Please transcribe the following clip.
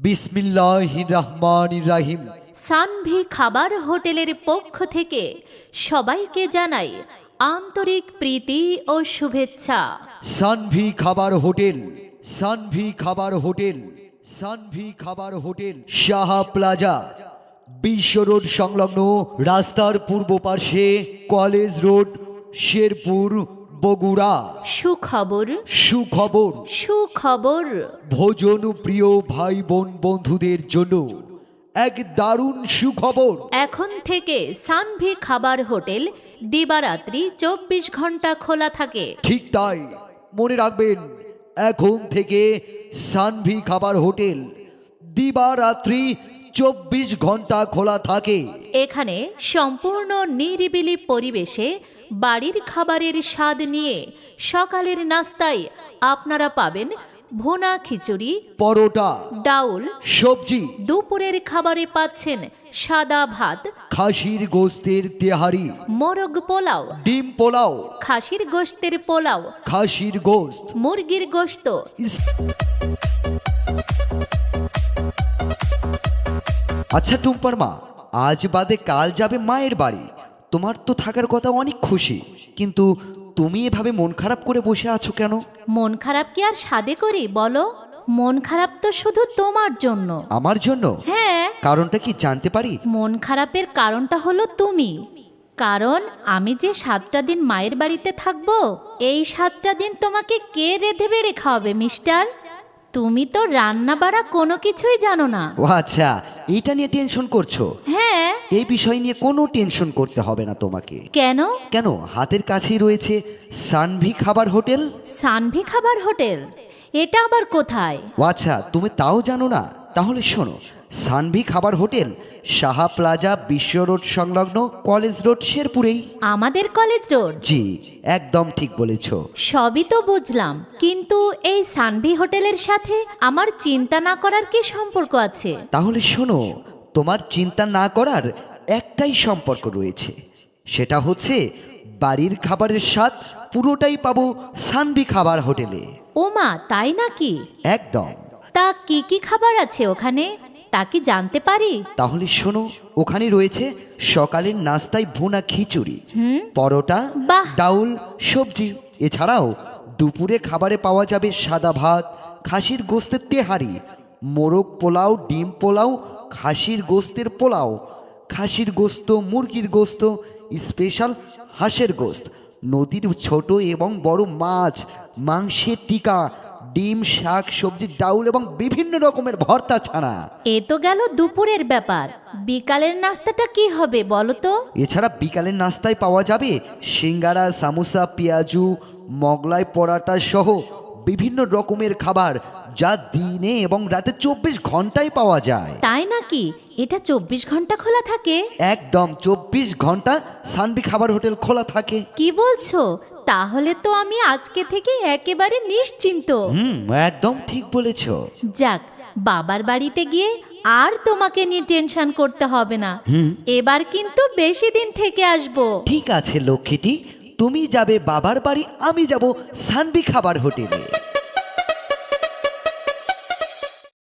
বিসমিল্লাহ রহমান রাহিম। সানভি খাবার হোটেলের পক্ষ থেকে সবাইকে জানাই আন্তরিক প্রীতি ও শুভেচ্ছা। সানভি খাবার হোটেল সানভি খাবার হোটেল সানভি খাবার hotel Saha plaza Biswa road সংলগ্ন রাস্তার পূর্ব পার্শ্বে কলেজ রোড শেরপুর বগুড়া সুখবর। সুখবর। সুখবর। ভোজন প্রিয় ভাই বোন বন্ধুদের জন্য এক দারুণ সুখবর। এখন থেকে সানভি খাবার হোটেল দিবারাত্রি চব্বিশ ঘণ্টা খোলা থাকে। ঠিক তাই মনে রাখবেন এখন থেকে সানভি খাবার হোটেল দিবারাত্রি চব্বিশ ঘণ্টা খোলা থাকে। এখানে সম্পূর্ণ নিরিবিলি পরিবেশে বাড়ির খাবারের স্বাদ নিয়ে সকালের নাস্তায় আপনারা পাবেন ভুনা খিচুড়ি পরোটা ডাউল সবজি দুপুরের খাবারে পাচ্ছেন সাদা ভাত খাসির গোস্তের তেহারি মোরগ পোলাও ডিম পোলাও খাসির গোস্তের পোলাও খাসির গোস্ত মুরগির গোশত আচ্ছা টুম্পার মা আজ বাদে কাল যাবে মায়ের বাড়ি। তোমার তো থাকার কথা অনেক খুশি। কিন্তু তুমি এভাবে মন খারাপ করে বসে আছো কেন? মন খারাপ কি আর সাদে করি বলো? মন খারাপ তো শুধু তোমার জন্য। আমার জন্য? হ্যাঁ। কারণটা কি জানতে পারি? মন খারাপের কারণটা হলো তুমি। কারণ আমি যে সাতটা দিন মায়ের বাড়িতে থাকব এই সাতটা দিন তোমাকে কে রেধে বেড়ে খাওয়াবে মিস্টার? তুমি তো রান্না বাড়া কোনো কিছুই জানো না। ও আচ্ছা এটা নিয়ে টেনশন করছ? হ্যাঁ। এই বিষয় নিয়ে কোনো টেনশন করতে হবে না তোমাকে। কেন? কেন? হাতের কাছেই রয়েছে সানভি খাবার হোটেল? সানভি খাবার হোটেল? এটা আবার কোথায়? ও আচ্ছা তুমি তাও জানো না? তাহলে শোনো সানভি খাবার hotel Saha plaza Biswa road সংলগ্ন কলেজ রোড শেরপুরেই। আমাদের কলেজ রোড? জি একদম ঠিক বলেছ। সবই তো বুঝলাম কিন্তু এই সানভি হোটেলের সাথে আমার চিন্তা না করার কি সম্পর্ক আছে? তাহলে শোনো তোমার চিন্তা না করার একটাই সম্পর্ক রয়েছে। সেটা হচ্ছে বাড়ির খাবারের স্বাদ পুরোটাই পাবো সানভি খাবার হোটেলে। ওমা তাই নাকি? একদম। তা কি কি খাবার আছে ওখানে? তা কি জানতে পারি? তাহলে শোনো ওখানে রয়েছে সকালের নাস্তায় ভুনা খিচুড়ি পরোটা বাহ। ডাউল সবজি। এছাড়াও দুপুরে খাবারে পাওয়া যাবে সাদা ভাত খাসির গোস্তের তেহারি মোরগ পোলাও ডিম পোলাও খাসির গোস্তের পোলাও খাসির গোস্ত মুরগির গোস্ত স্পেশাল হাঁসের গোস্ত নদীর ছোট এবং বড় মাছ মাংসের টিকা ডিম শাক সবজি ডাউল এবং বিভিন্ন রকমের ভর্তা ছাড়া এ তো গেল দুপুরের ব্যাপার। বিকালের নাস্তাটা কি হবে বলো তো? এছাড়া বিকালের নাস্তায় পাওয়া যাবে সিঙ্গারা সামোসা পেঁয়াজু মগলাই পরাটা সহ বিভিন্ন রকমের খাবার যা দিনে এবং রাতে চব্বিশ ঘন্টায় পাওয়া যায়। তাই নাকি? এটা চব্বিশ ঘণ্টা খোলা থাকে? একদম চব্বিশ ঘণ্টা সানবি খাবার হোটেল খোলা থাকে। কি বলছো? তাহলে তো আমি আজকে থেকে একেবারে নিশ্চিন্ত। হুম একদম ঠিক বলেছ। যাক বাবার বাড়িতে গিয়ে আর তোমাকে নিয়ে টেনশন করতে হবে না। এবার কিন্তু বেশি দিন থেকে আসব। ঠিক আছে লক্ষ্মীটি। তুমি যাবে বাবার বাড়ি আমি যাব সানবি খাবার হোটেলে।